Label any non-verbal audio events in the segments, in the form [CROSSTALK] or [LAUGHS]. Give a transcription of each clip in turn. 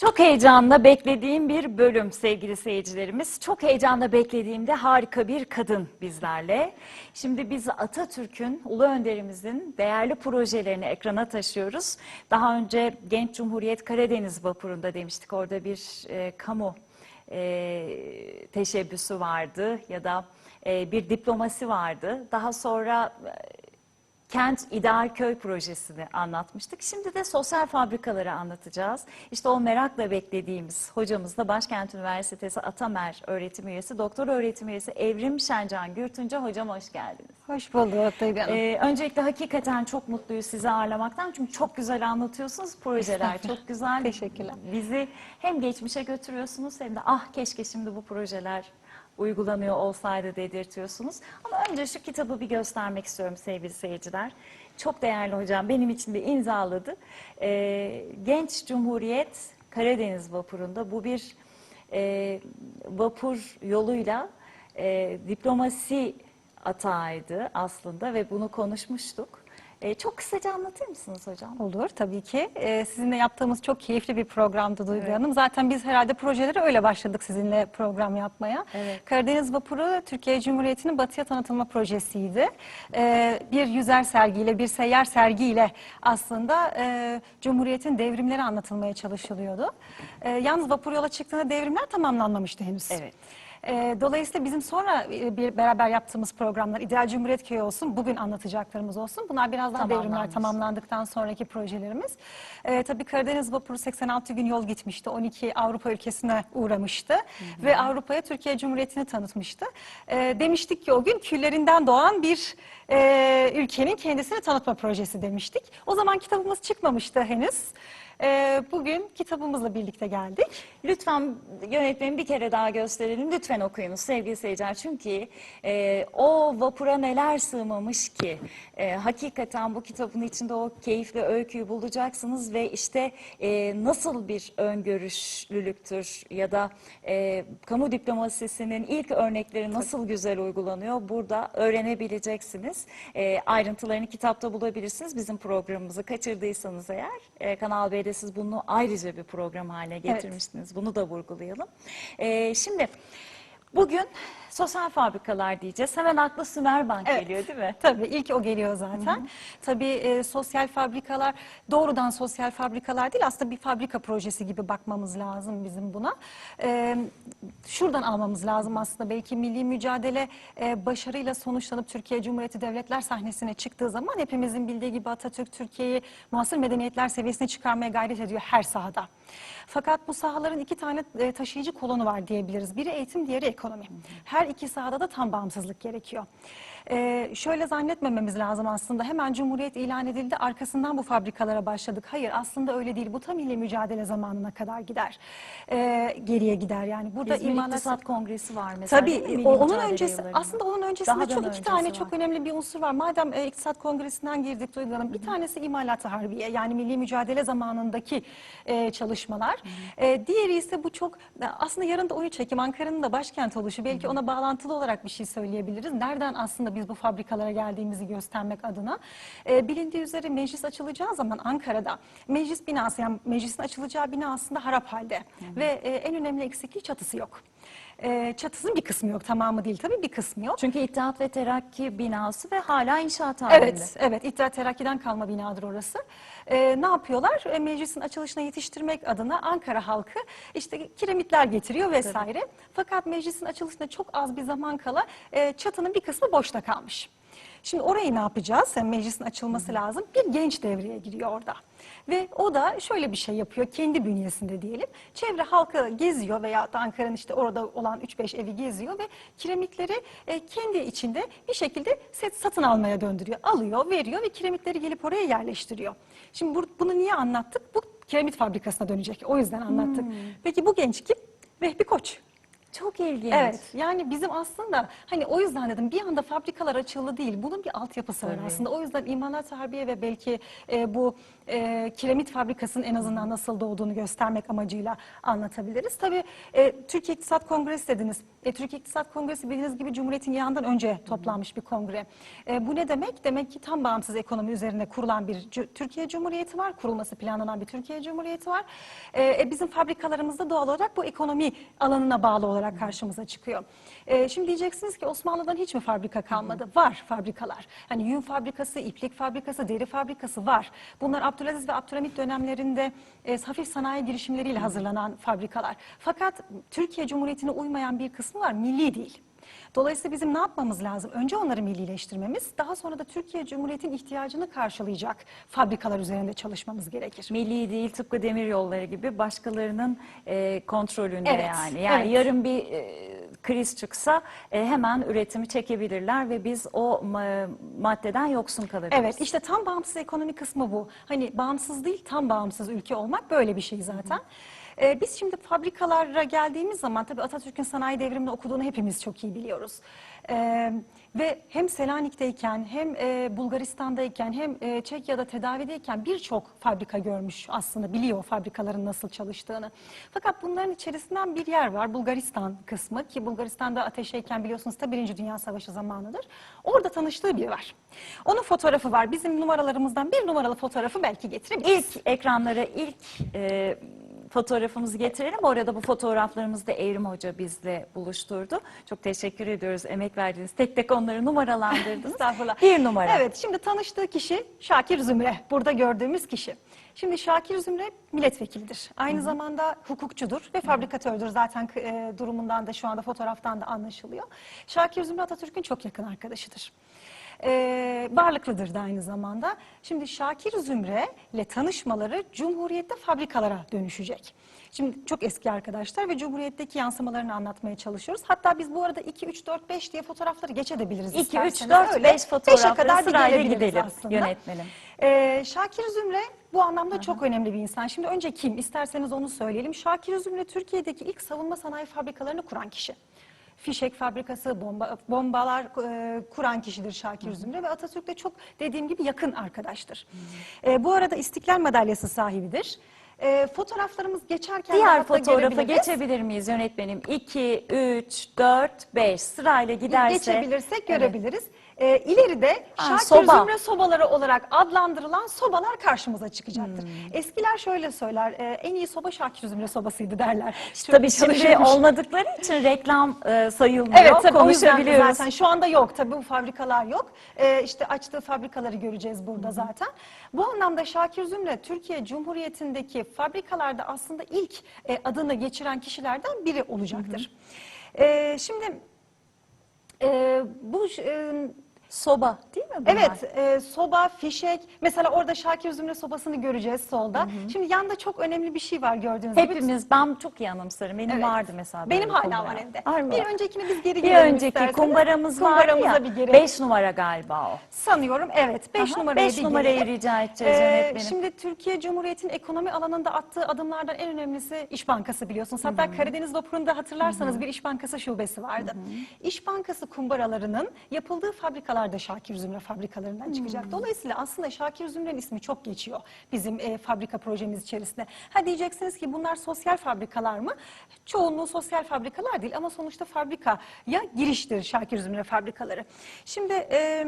Çok heyecanla beklediğim bir bölüm sevgili seyircilerimiz. Çok heyecanla beklediğimde harika bir kadın bizlerle. Şimdi biz Atatürk'ün, Ulu Önderimizin değerli projelerini ekrana taşıyoruz. Daha önce Genç Cumhuriyet Karadeniz Vapuru'nda demiştik. Orada bir e, kamu e, teşebbüsü vardı ya da e, bir diplomasi vardı. Daha sonra e, Kent İdeal Köy projesini anlatmıştık. Şimdi de sosyal fabrikaları anlatacağız. İşte o merakla beklediğimiz hocamız da Başkent Üniversitesi Atamer öğretim üyesi, doktor öğretim üyesi Evrim Şencan Gürtünce. Hocam hoş geldiniz. Hoş bulduk Duygu Hanım. Ee, öncelikle hakikaten çok mutluyuz sizi ağırlamaktan. Çünkü çok güzel anlatıyorsunuz. Projeler çok güzel. Teşekkürler. Bizi hem geçmişe götürüyorsunuz hem de ah keşke şimdi bu projeler uygulanıyor olsaydı dedirtiyorsunuz. Ama önce şu kitabı bir göstermek istiyorum sevgili seyirciler. Çok değerli hocam benim için de imzaladı. Ee, Genç Cumhuriyet Karadeniz vapurunda bu bir e, vapur yoluyla e, diplomasi atağıydı aslında ve bunu konuşmuştuk. E, çok kısaca anlatır mısınız hocam? Olur tabii ki. Ee, sizinle yaptığımız çok keyifli bir programdı Duygu Hanım. Zaten biz herhalde projelere öyle başladık sizinle program yapmaya. Evet. Karadeniz Vapuru Türkiye Cumhuriyeti'nin batıya tanıtılma projesiydi. Ee, bir yüzer sergiyle, bir seyyar sergiyle aslında e, Cumhuriyet'in devrimleri anlatılmaya çalışılıyordu. Ee, yalnız vapur yola çıktığında devrimler tamamlanmamıştı henüz. Evet. Ee, Dolayısıyla bizim sonra e, bir beraber yaptığımız programlar İdeal Cumhuriyet Köyü olsun, bugün anlatacaklarımız olsun. Bunlar biraz daha devrimler tamamlandıktan sonraki projelerimiz. Ee, tabii Karadeniz Vapuru 86 gün yol gitmişti. 12 Avrupa ülkesine uğramıştı. Ve Avrupa'ya Türkiye Cumhuriyeti'ni tanıtmıştı. Ee, demiştik ki o gün küllerinden doğan bir e, ülkenin kendisini tanıtma projesi demiştik. O zaman kitabımız çıkmamıştı henüz. Ee, bugün kitabımızla birlikte geldik. Lütfen yönetmeni bir kere daha gösterelim. Lütfen okuyunuz sevgili seyirciler. Çünkü e, o vapura neler sığmamış ki. E, hakikaten bu kitabın içinde o keyifli öyküyü bulacaksınız ve işte e, nasıl bir öngörüşlülüktür ya da e, kamu diplomasisinin ilk örnekleri nasıl güzel uygulanıyor burada öğrenebileceksiniz. E, ayrıntılarını kitapta bulabilirsiniz. Bizim programımızı kaçırdıysanız eğer e, Kanal B'de siz bunu ayrıca bir program haline getirmiştiniz. Bunu da vurgulayalım. E, şimdi bugün sosyal fabrikalar diyeceğiz. Hemen akla Sümerbank Evet. geliyor değil mi? Tabii ilk o geliyor zaten. Tabii e, sosyal fabrikalar doğrudan sosyal fabrikalar değil aslında bir fabrika projesi gibi bakmamız lazım bizim buna. E, şuradan almamız lazım aslında belki milli mücadele e, başarıyla sonuçlanıp Türkiye Cumhuriyeti devletler sahnesine çıktığı zaman hepimizin bildiği gibi Atatürk Türkiye'yi muasır medeniyetler seviyesine çıkarmaya gayret ediyor her sahada. Fakat bu sahaların iki tane e, taşıyıcı kolonu var diyebiliriz. Biri eğitim, diğeri ekonomi. Her iki sahada da tam bağımsızlık gerekiyor. E, şöyle zannetmememiz lazım aslında. Hemen Cumhuriyet ilan edildi, arkasından bu fabrikalara başladık. Hayır, aslında öyle değil. Bu tam milli mücadele zamanına kadar gider. E, geriye gider yani. Burada İzmir imalat- İktisat Kongresi var mesela. Tabii o- onun öncesi yıllarında. aslında onun öncesinde Daha çok iki öncesi tane var. çok önemli bir unsur var. Madem e, iktisat kongresinden girdik Duygu Hanım. Bir tanesi imalat harbiye yani milli mücadele zamanındaki e, çalışmalar. E, diğeri ise bu çok e, aslında yarın da 13 Ekim Ankara'nın da başkent oluşu. Belki ona bağlantılı olarak bir şey söyleyebiliriz. Nereden aslında biz bu fabrikalara geldiğimizi göstermek adına. E, bilindiği üzere meclis açılacağı zaman Ankara'da meclis binası yani meclisin açılacağı bina aslında harap halde. Ve e, en önemli eksikliği çatısı yok. E, çatısının bir kısmı yok tamamı değil tabii bir kısmı yok. Çünkü İttihat ve Terakki binası ve hala inşaat halinde. Evet, evet. İttihat Terakki'den kalma binadır orası. Ee, ne yapıyorlar? E, meclisin açılışına yetiştirmek adına Ankara halkı işte kiremitler getiriyor vesaire. Fakat meclisin açılışına çok az bir zaman kala e, çatının bir kısmı boşta kalmış. Şimdi orayı ne yapacağız? Yani meclisin açılması lazım. Bir genç devreye giriyor orada. Ve o da şöyle bir şey yapıyor kendi bünyesinde diyelim. Çevre halkı geziyor veya Ankara'nın işte orada olan 3-5 evi geziyor ve kiremitleri e, kendi içinde bir şekilde set satın almaya döndürüyor. Alıyor, veriyor ve kiremitleri gelip oraya yerleştiriyor. Şimdi bu- bunu niye anlattık? Bu kiremit fabrikasına dönecek. O yüzden anlattık. Peki bu genç kim? Vehbi Koç. Çok ilginç. Evet yani bizim aslında hani o yüzden dedim bir anda fabrikalar açıldı değil bunun bir altyapısı var aslında. O yüzden imalat harbiye ve belki e, bu e, kiremit fabrikasının en azından nasıl doğduğunu göstermek amacıyla anlatabiliriz. Tabii e, Türkiye İktisat Kongresi dediniz. E, Türkiye İktisat Kongresi bildiğiniz gibi Cumhuriyet'in yağından önce toplanmış bir kongre. E, bu ne demek? Demek ki tam bağımsız ekonomi üzerine kurulan bir Türkiye Cumhuriyeti var. Kurulması planlanan bir Türkiye Cumhuriyeti var. E, e, bizim fabrikalarımız da doğal olarak bu ekonomi alanına bağlı olarak karşımıza çıkıyor. E, şimdi diyeceksiniz ki Osmanlı'dan hiç mi fabrika kalmadı? Var fabrikalar. Hani yün fabrikası, iplik fabrikası, deri fabrikası var. Bunlar Abdülaziz ve Abdülhamit dönemlerinde e, hafif sanayi girişimleriyle hazırlanan fabrikalar. Fakat Türkiye Cumhuriyeti'ne uymayan bir kısmı var, milli değil. Dolayısıyla bizim ne yapmamız lazım? Önce onları millileştirmemiz, daha sonra da Türkiye Cumhuriyeti'nin ihtiyacını karşılayacak fabrikalar üzerinde çalışmamız gerekir. Milli değil tıpkı demir yolları gibi başkalarının e, kontrolünde Evet, yani. Yani evet. yarın bir e, kriz çıksa e, hemen üretimi çekebilirler ve biz o ma- maddeden yoksun kalırız. Evet işte tam bağımsız ekonomi kısmı bu. Hani bağımsız değil tam bağımsız ülke olmak böyle bir şey zaten. Ee, biz şimdi fabrikalara geldiğimiz zaman tabii Atatürk'ün sanayi devrimini okuduğunu hepimiz çok iyi biliyoruz. Ee, ve hem Selanik'teyken hem e, Bulgaristan'dayken hem e, Çekya'da tedavideyken birçok fabrika görmüş aslında biliyor fabrikaların nasıl çalıştığını. Fakat bunların içerisinden bir yer var Bulgaristan kısmı ki Bulgaristan'da ateşeyken biliyorsunuz da Birinci Dünya Savaşı zamanıdır. Orada tanıştığı biri var. Onun fotoğrafı var. Bizim numaralarımızdan bir numaralı fotoğrafı belki getirebiliriz. İlk ekranlara ilk e, fotoğrafımızı getirelim. Orada bu fotoğraflarımızı da Evrim Hoca bizle buluşturdu. Çok teşekkür ediyoruz. Emek verdiniz. Tek tek onları numaralandırdınız. [LAUGHS] Estağfurullah. Bir numara. Evet şimdi tanıştığı kişi Şakir Zümre. Burada gördüğümüz kişi. Şimdi Şakir Zümre milletvekilidir. Aynı zamanda hukukçudur ve fabrikatördür. Zaten e, durumundan da şu anda fotoğraftan da anlaşılıyor. Şakir Zümre Atatürk'ün çok yakın arkadaşıdır. E, varlıklıdır da aynı zamanda. Şimdi Şakir Zümre ile tanışmaları Cumhuriyet'te fabrikalara dönüşecek. Şimdi çok eski arkadaşlar ve Cumhuriyet'teki yansımalarını anlatmaya çalışıyoruz. Hatta biz bu arada 2, 3, 4, 5 diye fotoğrafları geçebiliriz 2, 3, isterseniz. 4, Öyle 5 beşe fotoğrafları kadar sırayla gidelim aslında. yönetmenim. Ee, Şakir Zümre bu anlamda çok önemli bir insan. Şimdi önce kim? İsterseniz onu söyleyelim. Şakir Zümre Türkiye'deki ilk savunma sanayi fabrikalarını kuran kişi. Fişek fabrikası, bomba, bombalar e, kuran kişidir Şakir Zümre ve Atatürk'le çok dediğim gibi yakın arkadaştır. E, bu arada İstiklal Madalyası sahibidir. E, fotoğraflarımız geçerken Diğer rahatla fotoğrafa görebiliriz. geçebilir miyiz yönetmenim? 2, 3, 4, 5 sırayla giderse. Geçebilirsek görebiliriz. Ee, ileride Ha, Şakir soba. Zümre sobaları olarak adlandırılan sobalar karşımıza çıkacaktır. Hmm. Eskiler şöyle söyler, e, en iyi soba Şakir Zümre sobasıydı derler. Çok Tabii şimdi olmadıkları için reklam e, sayılmıyor. Evet tabii o yüzden zaten şu anda yok tabii bu fabrikalar yok. Ee, işte açtığı fabrikaları göreceğiz burada zaten. Bu anlamda Şakir Zümre Türkiye Cumhuriyeti'ndeki fabrikalarda aslında ilk e, adını geçiren kişilerden biri olacaktır. Ee, şimdi e, bu e, Soba değil mi bunlar? Evet, e, soba, fişek. Mesela orada Şakir Zümre sobasını göreceğiz solda. Şimdi yanda çok önemli bir şey var gördüğünüz gibi. Hepimiz ben çok iyi anımsarım. Benim Evet. vardı mesela. Benim böyle hala kumbara. var evde. Var mı? Bir öncekini biz geri Bir girelim önceki isterseniz. kumbaramız vardı Kumbaramıza ya. bir geri. 5 numara galiba o. Sanıyorum evet 5 Aha, numaraya beş bir numarayı girelim. rica edeceğiz Ee, yönetmenim. Şimdi Türkiye Cumhuriyeti'nin ekonomi alanında attığı adımlardan en önemlisi İş Bankası biliyorsunuz. Hatta Karadeniz Vapuru'nda hatırlarsanız bir İş Bankası şubesi vardı. İş Bankası kumbaralarının yapıldığı fabrikalarda Şakir Zümre fabrikalarından çıkacak. Dolayısıyla aslında Şakir Zümre'nin ismi çok geçiyor bizim e, fabrika projemiz içerisinde. Ha diyeceksiniz ki bunlar sosyal fabrikalar mı? Çoğunluğu sosyal fabrikalar değil ama sonuçta fabrikaya giriştir Şakir Zümre fabrikaları. Şimdi e,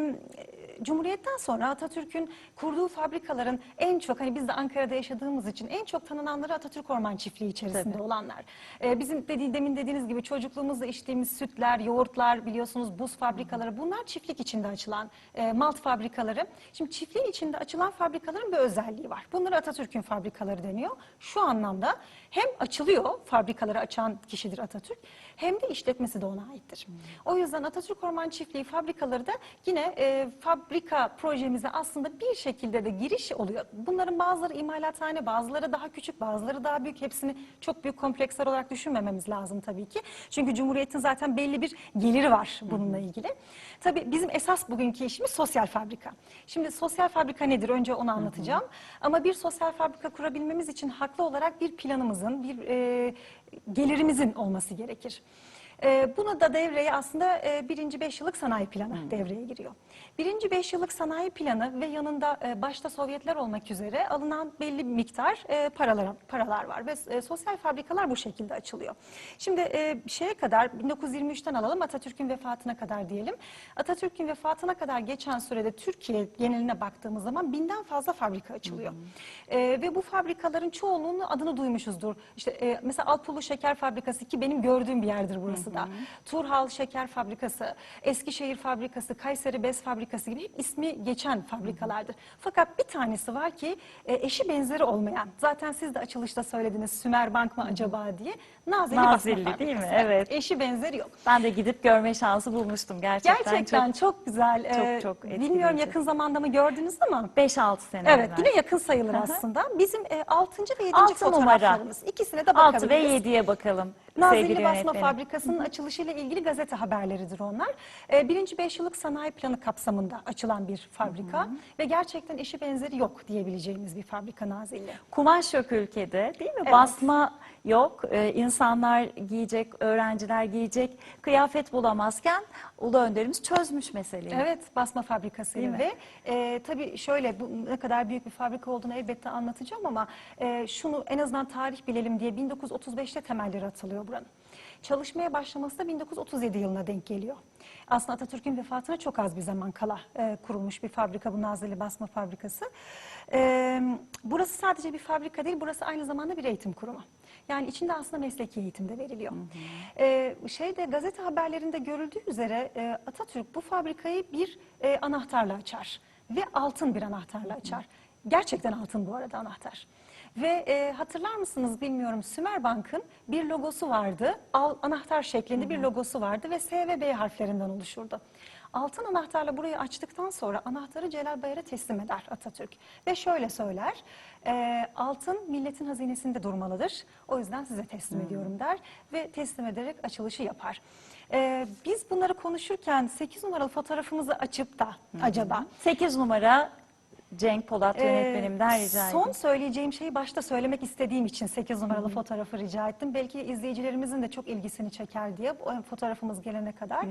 Cumhuriyet'ten sonra Atatürk'ün kurduğu fabrikaların en çok hani biz de Ankara'da yaşadığımız için en çok tanınanları Atatürk Orman Çiftliği içerisinde Tabii. olanlar. Ee, bizim dediği, demin dediğiniz gibi çocukluğumuzda içtiğimiz sütler, yoğurtlar biliyorsunuz buz fabrikaları bunlar çiftlik içinde açılan e, malt fabrikaları. Şimdi çiftliğin içinde açılan fabrikaların bir özelliği var. Bunlara Atatürk'ün fabrikaları deniyor. Şu anlamda hem açılıyor fabrikaları açan kişidir Atatürk hem de işletmesi de ona aittir. O yüzden Atatürk Orman Çiftliği fabrikaları da yine e, fabrika projemize aslında bir şekilde de giriş oluyor. Bunların bazıları imalathane, bazıları daha küçük, bazıları daha büyük. Hepsini çok büyük kompleksler olarak düşünmememiz lazım tabii ki. Çünkü Cumhuriyet'in zaten belli bir geliri var bununla ilgili. Tabii bizim esas esas bugünkü işimiz sosyal fabrika. Şimdi sosyal fabrika nedir? Önce onu anlatacağım. Ama bir sosyal fabrika kurabilmemiz için haklı olarak bir planımızın, bir e, gelirimizin olması gerekir. E, Bunu da devreye aslında e, birinci beş yıllık sanayi planı devreye giriyor. Birinci beş yıllık sanayi planı ve yanında e, başta Sovyetler olmak üzere alınan belli bir miktar e, paralar, paralar var ve e, sosyal fabrikalar bu şekilde açılıyor. Şimdi e, şeye kadar 1923'ten alalım Atatürk'ün vefatına kadar diyelim. Atatürk'ün vefatına kadar geçen sürede Türkiye geneline baktığımız zaman binden fazla fabrika açılıyor. E, ve bu fabrikaların çoğunluğunun adını duymuşuzdur. İşte e, mesela Alpulu Şeker Fabrikası ki benim gördüğüm bir yerdir burası da. Turhal Şeker Fabrikası, Eskişehir Fabrikası, Kayseri Bez Fabrikası gibi hep ismi geçen fabrikalardır. Fakat bir tanesi var ki e, eşi benzeri olmayan. Zaten siz de açılışta söylediniz Sümer Bank mı acaba diye. Nazilli, Nazilli Basma değil mi? Evet. Eşi benzeri yok. Ben de gidip görme şansı bulmuştum gerçekten. Gerçekten çok çok, güzel. çok, Ee, çok Bilmiyorum etkileyici. yakın zamanda mı gördünüz ama 5-6 sene Evet evvel. yine yakın sayılır Hı hı. aslında. Bizim e, 6. ve 7. Altı numara. fotoğraflarımız. İkisine de bakabiliriz. 6 ve 7'ye bakalım. Nazilli Basma. Fabrikası'nın açılışıyla ilgili gazete haberleridir onlar. Ee, birinci beş yıllık sanayi planı kapsamında açılan bir fabrika ve gerçekten eşi benzeri yok diyebileceğimiz bir fabrika Nazilli. Kumaş yok ülkede değil mi? Basma yok. Ee, insanlar giyecek, öğrenciler giyecek kıyafet bulamazken Ulu Önderimiz çözmüş meseleyi. Evet, basma fabrikasıyla Değil ve e, tabii şöyle bu ne kadar büyük bir fabrika olduğunu elbette anlatacağım ama e, şunu en azından tarih bilelim diye 1935'te temelleri atılıyor buranın. Çalışmaya başlaması da 1937 yılına denk geliyor. Aslında Atatürk'ün vefatına çok az bir zaman kala e, kurulmuş bir fabrika bu Nazilli Basma Fabrikası. E, burası sadece bir fabrika değil, burası aynı zamanda bir eğitim kurumu. Yani içinde aslında mesleki eğitim de veriliyor. Ee, şeyde gazete haberlerinde görüldüğü üzere e, Atatürk bu fabrikayı bir e, anahtarla açar ve altın bir anahtarla açar. Gerçekten altın bu arada anahtar. Ve e, hatırlar mısınız bilmiyorum Sümer Bank'ın bir logosu vardı. Al, anahtar şeklinde bir logosu vardı ve S ve B harflerinden oluşurdu. Altın anahtarla burayı açtıktan sonra anahtarı Celal Bayar'a teslim eder Atatürk. Ve şöyle söyler, e, altın milletin hazinesinde durmalıdır. O yüzden size teslim ediyorum der ve teslim ederek açılışı yapar. E, biz bunları konuşurken 8 numaralı fotoğrafımızı açıp da acaba 8 numara Cenk Polat ee, yönetmenimden rica Son edeyim. söyleyeceğim şeyi başta söylemek istediğim için 8 numaralı fotoğrafı rica ettim. Belki izleyicilerimizin de çok ilgisini çeker diye bu fotoğrafımız gelene kadar.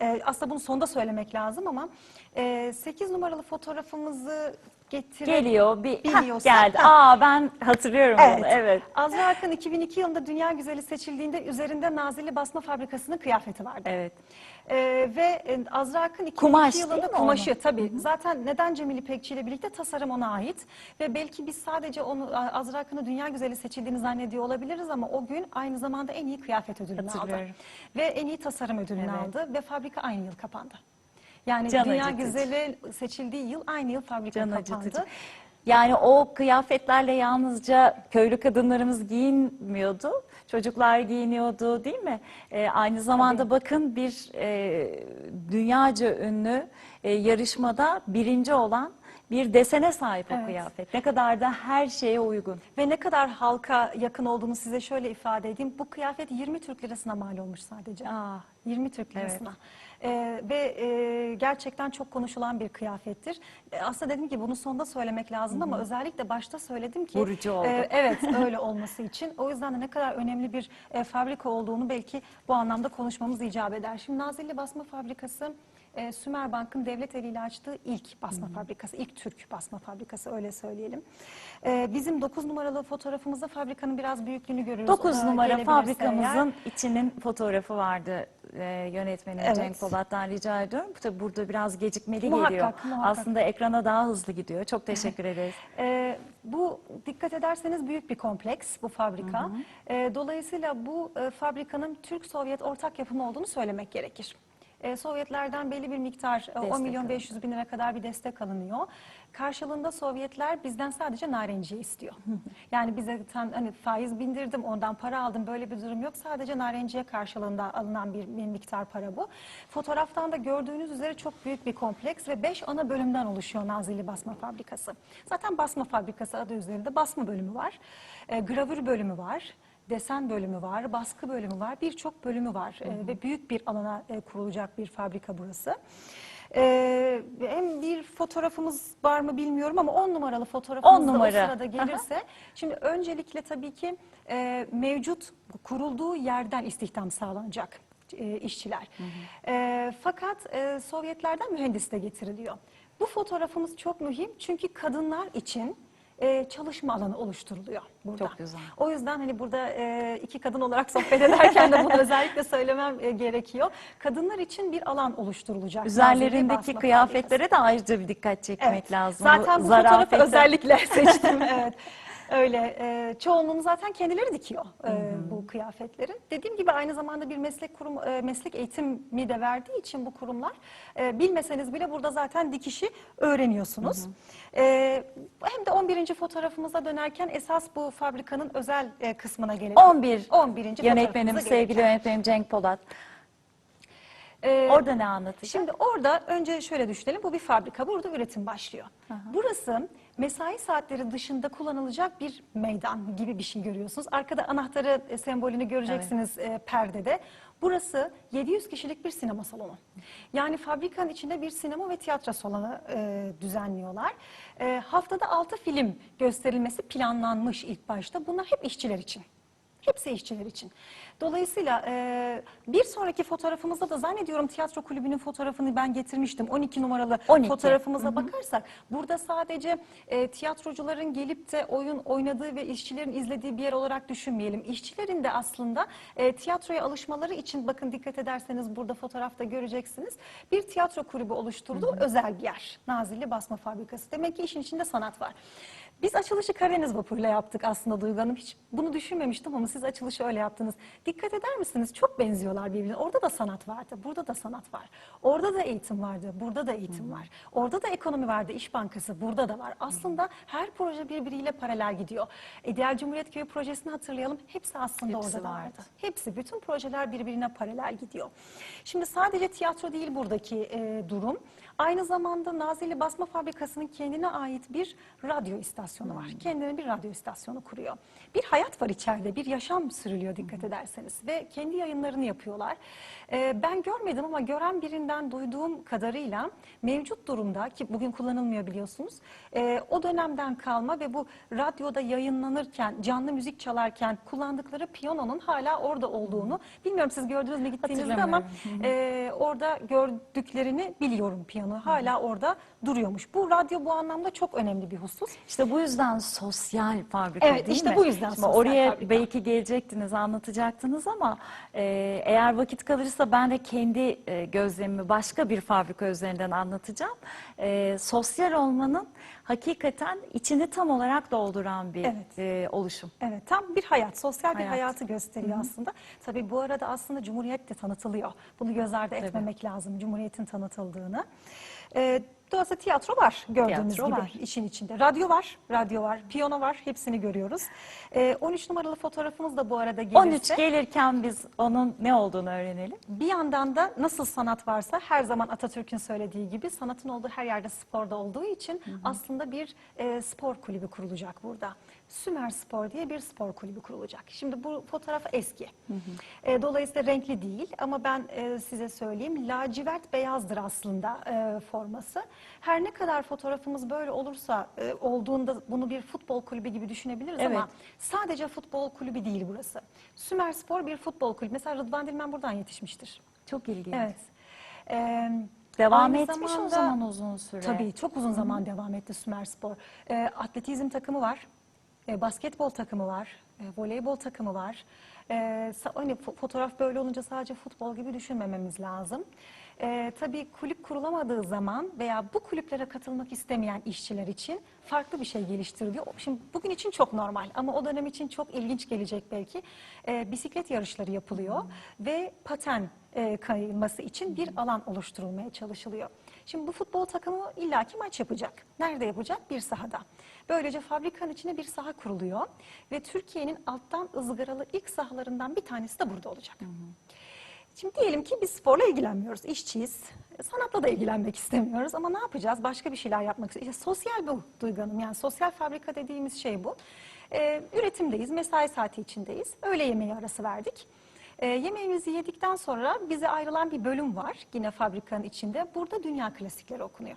Ee, aslında bunu sonda söylemek lazım ama e, 8 numaralı fotoğrafımızı getirelim. Geliyor bir Heh, Biliyorsak- geldi. Aa ben hatırlıyorum bunu. Evet. Azra Akın 2002 yılında Dünya Güzeli seçildiğinde üzerinde Nazilli Basma Fabrikası'nın kıyafeti vardı. Evet. Ee, ve e, Azra Akın 2002 Kumaş yılında kumaşı onun? tabii. Zaten neden Cemil İpekçi ile birlikte tasarım ona ait. Ve belki biz sadece onu Azra Akın'ı Dünya Güzeli seçildiğini zannediyor olabiliriz ama o gün aynı zamanda en iyi kıyafet ödülünü aldı. Ve en iyi tasarım ödülünü Evet. aldı ve fabrika aynı yıl kapandı. Yani Can Dünya acıtıcı. Güzeli seçildiği yıl aynı yıl fabrika Can kapandı. acıtıcı. Yani o kıyafetlerle yalnızca köylü kadınlarımız giyinmiyordu. Çocuklar giyiniyordu değil mi? Ee, aynı zamanda bakın bir e, dünyaca ünlü e, yarışmada birinci olan bir desene sahip o Evet. kıyafet. Ne kadar da her şeye uygun. Ve ne kadar halka yakın olduğunu size şöyle ifade edeyim. Bu kıyafet 20 Türk lirasına mal olmuş sadece. Aa, 20 Türk Evet. lirasına. Ee, ve e, gerçekten çok konuşulan bir kıyafettir. E, aslında dedim ki bunu sonda söylemek lazım ama özellikle başta söyledim ki. Vurucu oldu. e, [LAUGHS] evet [LAUGHS] öyle olması için. O yüzden de ne kadar önemli bir e, fabrika olduğunu belki bu anlamda konuşmamız icap eder. Şimdi Nazilli Basma Fabrikası e, Sümer Bank'ın devlet eliyle açtığı ilk basma fabrikası, ilk Türk basma fabrikası öyle söyleyelim. E, bizim 9 numaralı fotoğrafımızda fabrikanın biraz büyüklüğünü görüyoruz. 9 O da numara fabrikamızın içinin fotoğrafı vardı e, yönetmenim Evet. Cenk Polat'tan rica ediyorum. Tabi burada biraz gecikmeli Muhakkak, geliyor. muhakkak. Aslında ekrana daha hızlı gidiyor. Çok teşekkür [LAUGHS] ederiz. Ee, bu dikkat ederseniz büyük bir kompleks bu fabrika. Ee, dolayısıyla bu e, fabrikanın Türk-Sovyet ortak yapımı olduğunu söylemek gerekir. Ee, Sovyetlerden belli bir miktar e, 10 Destek milyon alınıyor. 500 bin lira kadar bir destek alınıyor. Karşılığında Sovyetler bizden sadece narenciye istiyor. [LAUGHS] yani bize sen hani faiz bindirdim ondan para aldım böyle bir durum yok. Sadece narenciye karşılığında alınan bir, bir miktar para bu. Fotoğraftan da gördüğünüz üzere çok büyük bir kompleks ve 5 ana bölümden oluşuyor Nazilli Basma Fabrikası. Zaten basma fabrikası adı üzerinde basma bölümü var. E, gravür bölümü var desen bölümü var, baskı bölümü var, birçok bölümü var E, ve büyük bir alana e, kurulacak bir fabrika burası. Ee, hem bir fotoğrafımız var mı bilmiyorum ama 10 numaralı fotoğrafımız On da o numara. sırada gelirse. Şimdi öncelikle tabii ki e, mevcut kurulduğu yerden istihdam sağlanacak e, işçiler. E, fakat e, Sovyetlerden mühendis de getiriliyor. Bu fotoğrafımız çok mühim çünkü kadınlar için e, çalışma alanı oluşturuluyor burada. Çok güzel. O yüzden hani burada e, iki kadın olarak sohbet ederken de bunu [LAUGHS] özellikle söylemem e, gerekiyor. Kadınlar için bir alan oluşturulacak. Üzerlerindeki kıyafetlere de ayrıca bir dikkat çekmek Evet. lazım. Zaten bu zarafete- fotoğrafı özellikle seçtim. [LAUGHS] evet. Öyle. E, çoğunluğunu zaten kendileri dikiyor e, bu kıyafetlerin. Dediğim gibi aynı zamanda bir meslek kurum e, meslek eğitimi de verdiği için bu kurumlar e, bilmeseniz bile burada zaten dikişi öğreniyorsunuz. E, hem de 11. fotoğrafımıza dönerken esas bu fabrikanın özel e, kısmına gelelim. 11 11. yönetmenim, fotoğrafımıza sevgili gelirken. yönetmenim Cenk Polat. E, Orada ne anlatacak? Şimdi orada önce şöyle düşünelim. Bu bir fabrika. Burada üretim başlıyor. Burası mesai saatleri dışında kullanılacak bir meydan gibi bir şey görüyorsunuz. Arkada anahtarı e, sembolünü göreceksiniz e, perdede. Burası 700 kişilik bir sinema salonu. Yani fabrikanın içinde bir sinema ve tiyatro salonu e, düzenliyorlar. E, haftada 6 film gösterilmesi planlanmış ilk başta. Bunlar hep işçiler için. Hepsi işçiler için. Dolayısıyla e, bir sonraki fotoğrafımızda da zannediyorum tiyatro kulübünün fotoğrafını ben getirmiştim. 12 numaralı 12. fotoğrafımıza bakarsak burada sadece e, tiyatrocuların gelip de oyun oynadığı ve işçilerin izlediği bir yer olarak düşünmeyelim. İşçilerin de aslında e, tiyatroya alışmaları için bakın dikkat ederseniz burada fotoğrafta göreceksiniz. Bir tiyatro kulübü oluşturduğu özel bir yer. Nazilli Basma Fabrikası. Demek ki işin içinde sanat var. Biz açılışı Karadeniz vapuruyla yaptık aslında Duygu Hanım. Hiç bunu düşünmemiştim ama siz açılışı öyle yaptınız. Dikkat eder misiniz? Çok benziyorlar birbirine. Orada da sanat vardı, burada da sanat var. Orada da eğitim vardı, burada da eğitim var. Orada da ekonomi vardı, İş Bankası burada da var. Aslında her proje birbiriyle paralel gidiyor. İdeal Cumhuriyet Köyü projesini hatırlayalım. Hepsi aslında Hepsi orada da vardı. vardı. Hepsi, bütün projeler birbirine paralel gidiyor. Şimdi sadece tiyatro değil buradaki e, durum. Aynı zamanda Nazilli Basma Fabrikası'nın kendine ait bir radyo istasyonu var. Kendine bir radyo istasyonu kuruyor. Bir hayat var içeride, bir yaşam sürülüyor dikkat ederseniz. Ve kendi yayınlarını yapıyorlar. E, ben görmedim ama gören birinden duyduğum kadarıyla mevcut durumda ki bugün kullanılmıyor biliyorsunuz. e, o dönemden kalma ve bu radyoda yayınlanırken, canlı müzik çalarken kullandıkları piyanonun hala orada olduğunu bilmiyorum siz gördünüz mü gittiğinizde ama e, orada gördüklerini biliyorum piyano. Hala orada duruyormuş. Bu radyo bu anlamda çok önemli bir husus. İşte bu yüzden sosyal fabrika Evet, değil işte mi? bu yüzden Şimdi sosyal oraya fabrika. belki gelecektiniz, anlatacaktınız ama e, eğer vakit kalırsa ben de kendi e, gözlemimi başka bir fabrika üzerinden anlatacağım. E, sosyal olmanın hakikaten içini tam olarak dolduran bir Evet. e, oluşum. Evet tam bir hayat, sosyal bir Hayat. hayatı gösteriyor aslında. Tabii bu arada aslında Cumhuriyet de tanıtılıyor. Bunu göz ardı etmemek lazım Cumhuriyet'in tanıtıldığını. Ee, dolayısıyla tiyatro var gördüğünüz Tiyatro gibi var. işin içinde. Radyo var, radyo var, piyano var hepsini görüyoruz. Ee, 13 numaralı fotoğrafımız da bu arada gelirse. 13 gelirken biz onun ne olduğunu öğrenelim. Bir yandan da nasıl sanat varsa her zaman Atatürk'ün söylediği gibi sanatın olduğu her yerde sporda olduğu için aslında bir e, spor kulübü kurulacak burada. Sümer Spor diye bir spor kulübü kurulacak. Şimdi bu fotoğraf eski. E, dolayısıyla renkli değil ama ben e, size söyleyeyim lacivert beyazdır aslında e, forması. Her ne kadar fotoğrafımız böyle olursa e, olduğunda bunu bir futbol kulübü gibi düşünebiliriz ama Evet. sadece futbol kulübü değil burası. Sümer Spor bir futbol kulübü. Mesela Rıdvan Dilmen buradan yetişmiştir. Çok ilginç. Evet. Ee, Devam aynı etmiş o zamanda- zaman uzun süre. Tabii çok uzun zaman devam etti Sümer Spor. Ee, atletizm takımı var, e, basketbol takımı var, e, voleybol takımı var. Sa- hani fo- fotoğraf böyle olunca sadece futbol gibi düşünmememiz lazım. Ee, tabii kulüp kurulamadığı zaman veya bu kulüplere katılmak istemeyen işçiler için farklı bir şey geliştiriliyor. Şimdi bugün için çok normal ama o dönem için çok ilginç gelecek belki. Ee, bisiklet yarışları yapılıyor ve paten e, kayılması için bir alan oluşturulmaya çalışılıyor. Şimdi bu futbol takımı illaki maç yapacak. Nerede yapacak? Bir sahada. Böylece fabrikanın içine bir saha kuruluyor ve Türkiye'nin alttan ızgaralı ilk sahalarından bir tanesi de burada olacak. Şimdi diyelim ki biz sporla ilgilenmiyoruz, işçiyiz. Sanatla da ilgilenmek istemiyoruz ama ne yapacağız? Başka bir şeyler yapmak istiyoruz. İşte sosyal bu Duygu Hanım. Yani sosyal fabrika dediğimiz şey bu. Ee, üretimdeyiz, mesai saati içindeyiz. Öğle yemeği arası verdik. E, yemeğimizi yedikten sonra bize ayrılan bir bölüm var yine fabrikanın içinde. Burada dünya klasikleri okunuyor.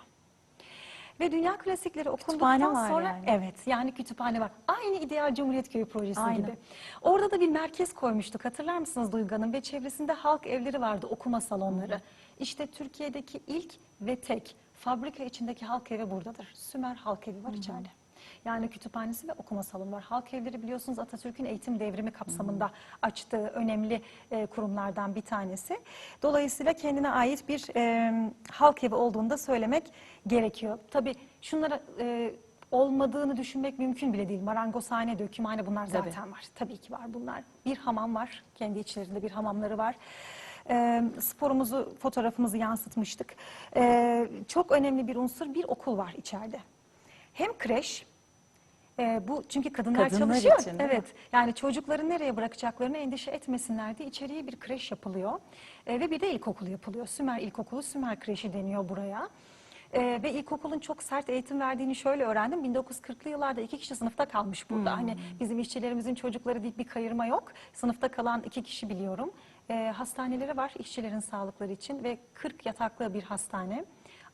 Ve dünya klasikleri okunduktan var sonra yani. evet yani kütüphane var. Aynı İdeal Cumhuriyet Köyü projesi Aynen. gibi. Orada da bir merkez koymuştuk hatırlar mısınız Duygu Hanım? Ve çevresinde halk evleri vardı okuma salonları. İşte Türkiye'deki ilk ve tek fabrika içindeki halk evi buradadır. Sümer Halk Evi var içeride. Yani kütüphanesi ve okuma salonu var. Halk evleri biliyorsunuz Atatürk'ün eğitim devrimi kapsamında açtığı önemli e, kurumlardan bir tanesi. Dolayısıyla kendine ait bir e, halk evi olduğunu da söylemek gerekiyor. Tabii şunlara e, olmadığını düşünmek mümkün bile değil. Marangozhane, dökümhane bunlar Tabii. zaten var. Tabii ki var bunlar. Bir hamam var. Kendi içlerinde bir hamamları var. Ee, sporumuzu, fotoğrafımızı yansıtmıştık. Ee, çok önemli bir unsur bir okul var içeride. Hem kreş, e, bu çünkü kadınlar, Kadınlar çalışıyor. için, değil mi? evet. Yani çocukları nereye bırakacaklarını endişe etmesinler diye içeriye bir kreş yapılıyor. Ee, ve bir de ilkokul yapılıyor. Sümer İlkokulu, Sümer Kreşi deniyor buraya. Ee, ve ilkokulun çok sert eğitim verdiğini şöyle öğrendim. 1940'lı yıllarda iki kişi sınıfta kalmış burada. Hmm. Hani bizim işçilerimizin çocukları deyip bir kayırma yok. Sınıfta kalan iki kişi biliyorum. Ee, hastaneleri var işçilerin sağlıkları için ve 40 yataklı bir hastane.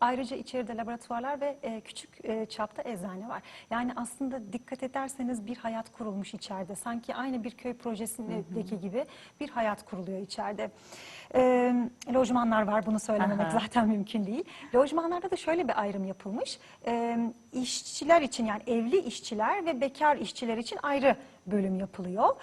Ayrıca içeride laboratuvarlar ve e, küçük e, çapta eczane var. Yani aslında dikkat ederseniz bir hayat kurulmuş içeride. Sanki aynı bir köy projesindeki gibi bir hayat kuruluyor içeride. E, lojmanlar var bunu söylememek Aha. zaten mümkün değil. Lojmanlarda da şöyle bir ayrım yapılmış. E, işçiler için yani evli işçiler ve bekar işçiler için ayrı bölüm yapılıyor.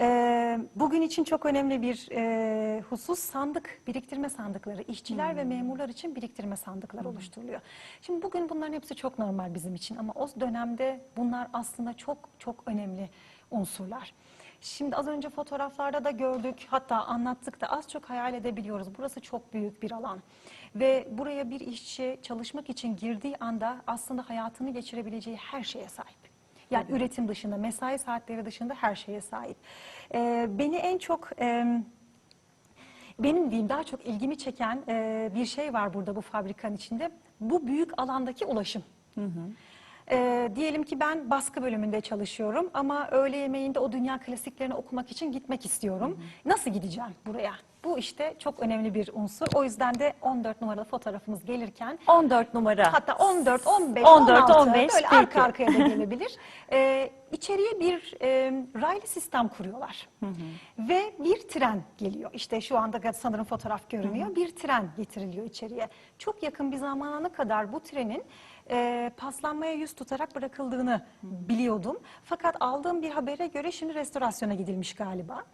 E, bugün için çok önemli bir e, husus sandık, biriktirme sandıkları. İşçiler ve memurlar için biriktirme sandıkları oluşturuluyor. Şimdi bugün bunların hepsi çok normal bizim için ama o dönemde bunlar aslında çok çok önemli unsurlar. Şimdi az önce fotoğraflarda da gördük hatta anlattık da az çok hayal edebiliyoruz. Burası çok büyük bir alan ve buraya bir işçi çalışmak için girdiği anda aslında hayatını geçirebileceği her şeye sahip. Yani üretim dışında, mesai saatleri dışında her şeye sahip. Ee, beni en çok e, benim diyeyim daha çok ilgimi çeken e, bir şey var burada bu fabrikanın içinde. Bu büyük alandaki ulaşım. Ee, diyelim ki ben baskı bölümünde çalışıyorum ama öğle yemeğinde o dünya klasiklerini okumak için gitmek istiyorum. Nasıl gideceğim buraya? Bu işte çok önemli bir unsur. O yüzden de 14 numaralı fotoğrafımız gelirken 14 numara. Hatta 14, 15, 14, 16 15, böyle peki. arka arkaya da [LAUGHS] gelebilir. Ee, içeriye bir e, raylı sistem kuruyorlar. Ve bir tren geliyor. İşte şu anda sanırım fotoğraf görünüyor. Bir tren getiriliyor içeriye. Çok yakın bir zamana kadar bu trenin e, paslanmaya yüz tutarak bırakıldığını biliyordum. Fakat aldığım bir habere göre şimdi restorasyona gidilmiş galiba.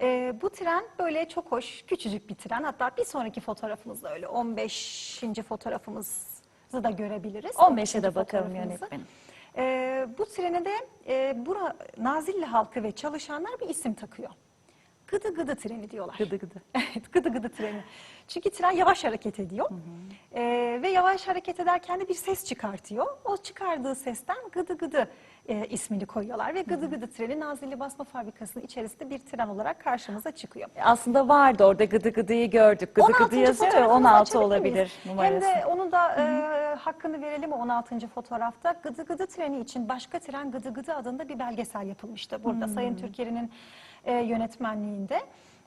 Ee, bu tren böyle çok hoş, küçücük bir tren. Hatta bir sonraki fotoğrafımızda öyle 15. fotoğrafımızı da görebiliriz. 15'e de 15. bakalım yönetmenim. Ee, bu trene de e, bura, Nazilli halkı ve çalışanlar bir isim takıyor. Gıdı gıdı treni diyorlar. Gıdı gıdı. [LAUGHS] Evet, gıdı gıdı treni. Çünkü tren yavaş hareket ediyor. Ee, ve yavaş hareket ederken de bir ses çıkartıyor. O çıkardığı sesten gıdı gıdı e, ismini koyuyorlar. Ve gıdı gıdı treni Nazilli Basma Fabrikası'nın içerisinde bir tren olarak karşımıza çıkıyor. Aslında vardı orada gıdı gıdıyı gördük. Gıdı 16. gıdı yazıyor ya fotoğrafımızı 16 açabilir olabilir numarası. Hem de onu da e, hakkını verelim o 16. fotoğrafta. Gıdı Gıdı treni için başka tren Gıdı Gıdı adında bir belgesel yapılmıştı. Burada Sayın Türker'in e, yönetmenliğinde.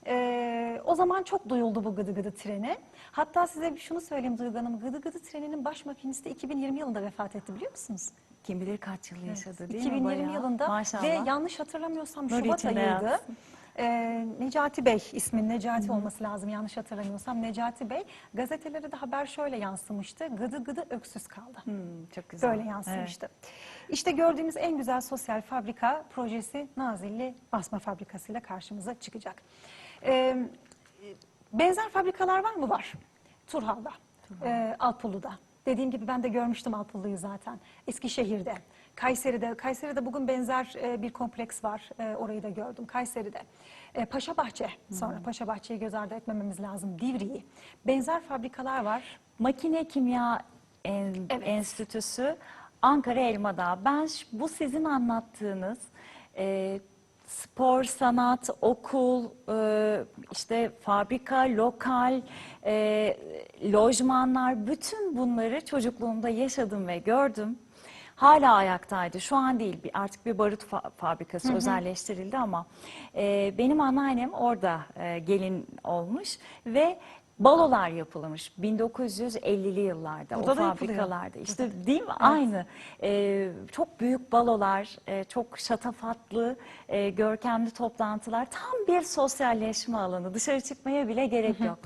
E, o zaman çok duyuldu bu Gıdı Gıdı treni. Hatta size bir şunu söyleyeyim Duygu Hanım. Gıdı Gıdı treninin baş makinisti 2020 yılında vefat etti biliyor musunuz? Kim bilir kaç yıl yaşadı değil 2020 mi? Bayağı. yılında Maşallah. ve yanlış hatırlamıyorsam Şubat ayıydı. yatsın. Ee, Necati Bey ismin Necati olması lazım yanlış hatırlamıyorsam Necati Bey gazetelere de haber şöyle yansımıştı gıdı gıdı öksüz kaldı. Hmm, çok güzel. Böyle yansımıştı. İşte gördüğümüz en güzel sosyal fabrika projesi Nazilli Basma Fabrikası ile karşımıza çıkacak. Ee, benzer fabrikalar var mı? Var. Turhal'da, e, Alpullu'da. Dediğim gibi ben de görmüştüm Alpullu'yu zaten. Eskişehir'de, Kayseri'de. Kayseri'de bugün benzer e, bir kompleks var. E, orayı da gördüm. Kayseri'de. E, Paşabahçe. Sonra Paşabahçe'yi göz ardı etmememiz lazım. Divriği. Benzer fabrikalar var. Makine Kimya En- Evet. Enstitüsü Ankara Elmadağ. Ben ş- bu sizin anlattığınız e, spor, sanat, okul, e, işte fabrika, lokal, e, lojmanlar bütün bunları çocukluğumda yaşadım ve gördüm. Hala ayaktaydı. Şu an değil bir- artık bir barut fa- fabrikası özelleştirildi ama e, benim anneannem orada e, gelin olmuş ve balolar yapılmış 1950'li yıllarda Burada o da yapılıyor. fabrikalarda. İşte değil mi? Aynı. E, çok büyük balolar, e, çok şatafatlı, e, görkemli toplantılar. Tam bir sosyalleşme alanı. Dışarı çıkmaya bile gerek yok.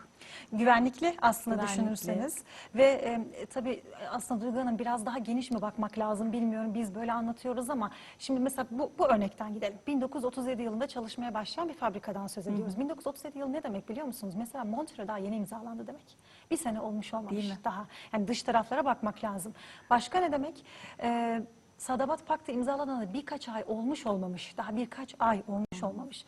Güvenlikli aslında Güvenlikli. düşünürseniz ve e, tabii aslında Duygu Hanım biraz daha geniş mi bakmak lazım bilmiyorum biz böyle anlatıyoruz ama şimdi mesela bu, bu örnekten gidelim. 1937 yılında çalışmaya başlayan bir fabrikadan söz ediyoruz. 1937 yılı ne demek biliyor musunuz? Mesela Montreux daha yeni imzalandı demek. Bir sene olmuş olmamış daha. Yani dış taraflara bakmak lazım. Başka ne demek? Ee, Sadabat Paktı imzalanalı birkaç ay olmuş olmamış. Daha birkaç ay olmuş olmamış.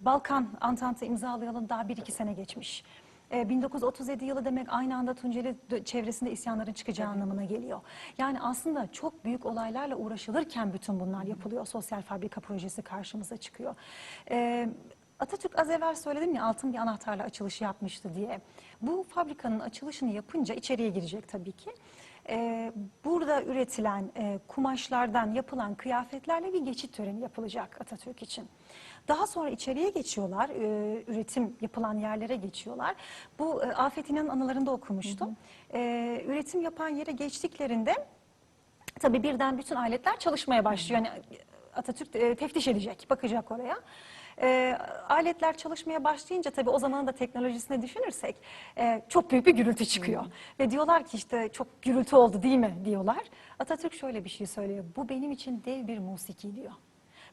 Balkan Antantı imzalayalı daha bir iki sene geçmiş. Ee, 1937 yılı demek aynı anda Tunceli çevresinde isyanların çıkacağı anlamına geliyor. Yani aslında çok büyük olaylarla uğraşılırken bütün bunlar yapılıyor. Sosyal fabrika projesi karşımıza çıkıyor. Ee, Atatürk az evvel söyledim ya altın bir anahtarla açılışı yapmıştı diye. Bu fabrikanın açılışını yapınca içeriye girecek tabii ki. Ee, burada üretilen e, kumaşlardan yapılan kıyafetlerle bir geçit töreni yapılacak Atatürk için. Daha sonra içeriye geçiyorlar, e, üretim yapılan yerlere geçiyorlar. Bu e, Afet İnan'ın anılarında okumuştum. Ee, üretim yapan yere geçtiklerinde Tabii birden bütün aletler çalışmaya başlıyor. Yani Atatürk e, teftiş edecek, bakacak oraya. E, aletler çalışmaya başlayınca tabii o zamanın da teknolojisini düşünürsek e, çok büyük bir gürültü çıkıyor. Ve diyorlar ki işte çok gürültü oldu değil mi diyorlar. Atatürk şöyle bir şey söylüyor. Bu benim için dev bir musiki diyor.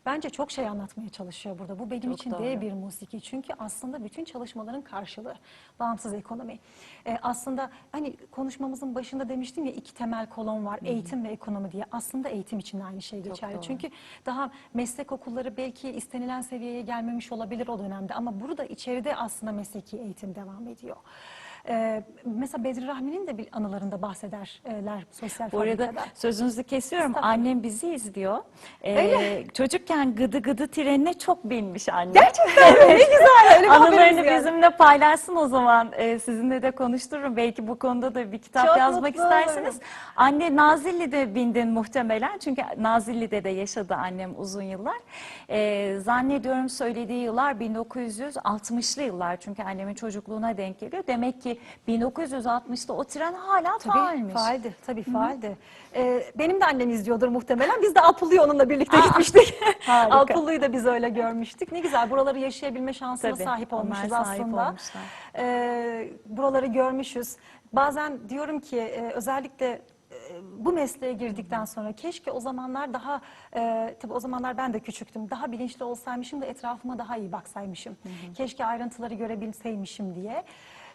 Bence çok şey anlatmaya çalışıyor burada. Bu benim Çok için doğru. dev bir musiki. Çünkü aslında bütün çalışmaların karşılığı bağımsız ekonomi. Ee, aslında hani konuşmamızın başında demiştim ya iki temel kolon var. Eğitim ve ekonomi diye. Aslında eğitim için de aynı şey geçerli. Çünkü daha meslek okulları belki istenilen seviyeye gelmemiş olabilir o dönemde ama burada içeride aslında mesleki eğitim devam ediyor. Ee, mesela Bedri Rahmi'nin de bir anılarında bahsederler sosyal Bu arada fabrikada. sözünüzü kesiyorum. Estağfurullah. Annem bizi izliyor. Ee, Öyle. çocukken gıdı gıdı trenine çok binmiş anne. Gerçekten mi? ne güzel. Öyle bir haberimiz Anılarını bizimle paylaşsın o zaman. Ee, sizinle de konuştururum. Belki bu konuda da bir kitap Çok yazmak mutlu isterseniz. olurum. Anne Nazilli'de bindin muhtemelen. Çünkü Nazilli'de de yaşadı annem uzun yıllar. Ee, zannediyorum söylediği yıllar 1960'lı yıllar. Çünkü annemin çocukluğuna denk geliyor. Demek ki 1960'da o tren hala Tabii faalmiş. faaldi, tabii faaldi. Ee, benim de annem izliyordur muhtemelen. Biz de Alpullu'yu onunla birlikte gitmiştik. [LAUGHS] harika. Alpullu'yu da biz öyle görmüştük. Ne güzel buraları yaşayabilme şansına Tabii, sahip olmuşuz sahip aslında. olmuşlar. Ee, buraları görmüşüz. Bazen diyorum ki e, özellikle e, bu mesleğe girdikten sonra keşke o zamanlar daha e, tabii o zamanlar ben de küçüktüm daha bilinçli olsaymışım da etrafıma daha iyi baksaymışım keşke ayrıntıları görebilseymişim diye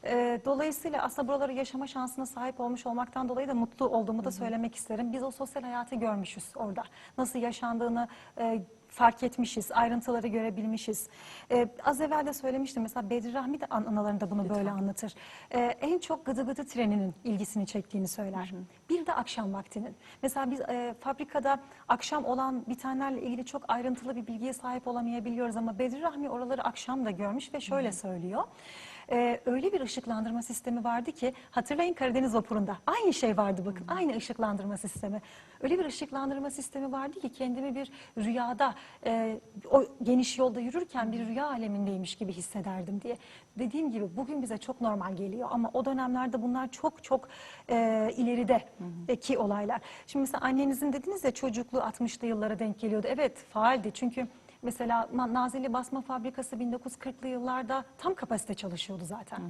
E, dolayısıyla aslında buraları yaşama şansına sahip olmuş olmaktan dolayı da mutlu olduğumu da söylemek isterim biz o sosyal hayatı görmüşüz orada nasıl yaşandığını e, fark etmişiz, ayrıntıları görebilmişiz. Ee, az evvel de söylemiştim mesela Bedri Rahmi de an- analarında bunu böyle anlatır. Ee, en çok gıdı gıdı treninin ilgisini çektiğini söyler. Bir de akşam vaktinin. Mesela biz e, fabrikada akşam olan bitenlerle ilgili çok ayrıntılı bir bilgiye sahip olamayabiliyoruz ama Bedri Rahmi oraları akşam da görmüş ve şöyle söylüyor. Ee, öyle bir ışıklandırma sistemi vardı ki hatırlayın Karadeniz vapurunda aynı şey vardı bakın aynı ışıklandırma sistemi. Öyle bir ışıklandırma sistemi vardı ki kendimi bir rüyada e, o geniş yolda yürürken bir rüya alemindeymiş gibi hissederdim diye. Dediğim gibi bugün bize çok normal geliyor ama o dönemlerde bunlar çok çok e, ilerideki olaylar. Şimdi mesela annenizin dediniz ya çocukluğu 60'lı yıllara denk geliyordu. Evet faaldi çünkü Mesela Na- Nazilli Basma Fabrikası 1940'lı yıllarda tam kapasite çalışıyordu zaten.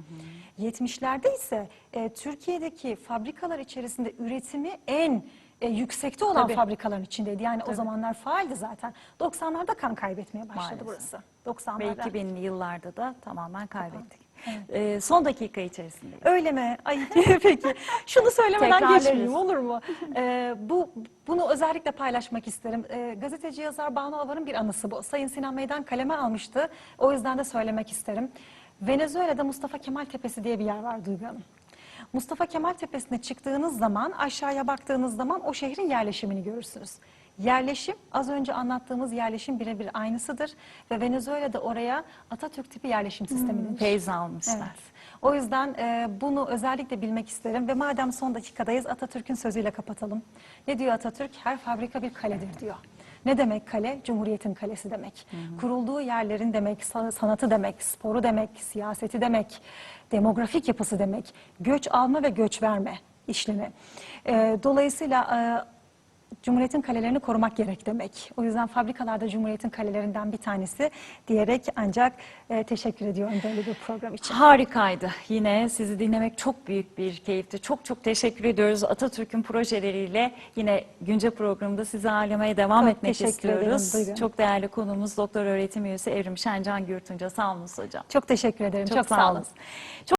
70'lerde ise e, Türkiye'deki fabrikalar içerisinde üretimi en e, yüksekte olan Tabii. fabrikaların içindeydi. Yani o zamanlar faaldi zaten. 90'larda kan kaybetmeye başladı Maalesef. burası. Ve 90'larda. 2000'li yıllarda da tamamen kaybettik. Ee, son dakika içerisinde. Öyle mi? Ay [LAUGHS] peki. Şunu söylemeden geçmeyeyim olur mu? Ee, bu bunu özellikle paylaşmak isterim. Ee, gazeteci yazar Banu Avar'ın bir anısı bu. Sayın Sinan Meydan kaleme almıştı. O yüzden de söylemek isterim. Venezuela'da Mustafa Kemal Tepesi diye bir yer var Duygu Hanım. Mustafa Kemal Tepesi'ne çıktığınız zaman aşağıya baktığınız zaman o şehrin yerleşimini görürsünüz. Yerleşim az önce anlattığımız yerleşim birebir aynısıdır ve Venezuela'da oraya Atatürk tipi yerleşim sistemi denir. Feyz almışlar. Evet. O yüzden e, bunu özellikle bilmek isterim ve madem son dakikadayız Atatürk'ün sözüyle kapatalım. Ne diyor Atatürk? Her fabrika bir kaledir diyor. Ne demek kale? Cumhuriyetin kalesi demek. Kurulduğu yerlerin demek, sa- sanatı demek, sporu demek, siyaseti demek, demografik yapısı demek, göç alma ve göç verme işlemi. E, dolayısıyla e, Cumhuriyetin kalelerini korumak gerek demek. O yüzden fabrikalarda Cumhuriyetin kalelerinden bir tanesi diyerek ancak e, teşekkür ediyorum böyle bir program için. Harikaydı. Yine sizi dinlemek çok büyük bir keyifti. Çok çok teşekkür ediyoruz. Atatürk'ün projeleriyle yine güncel programda sizi ağırlamaya devam Çok etmek teşekkür ederim, istiyoruz. buyurun. Çok değerli konuğumuz Doktor Öğretim Üyesi Evrim Şencan Gürtünce. Sağ olun hocam. Çok teşekkür ederim. Çok, Çok sağ sağ olun. olun. Çok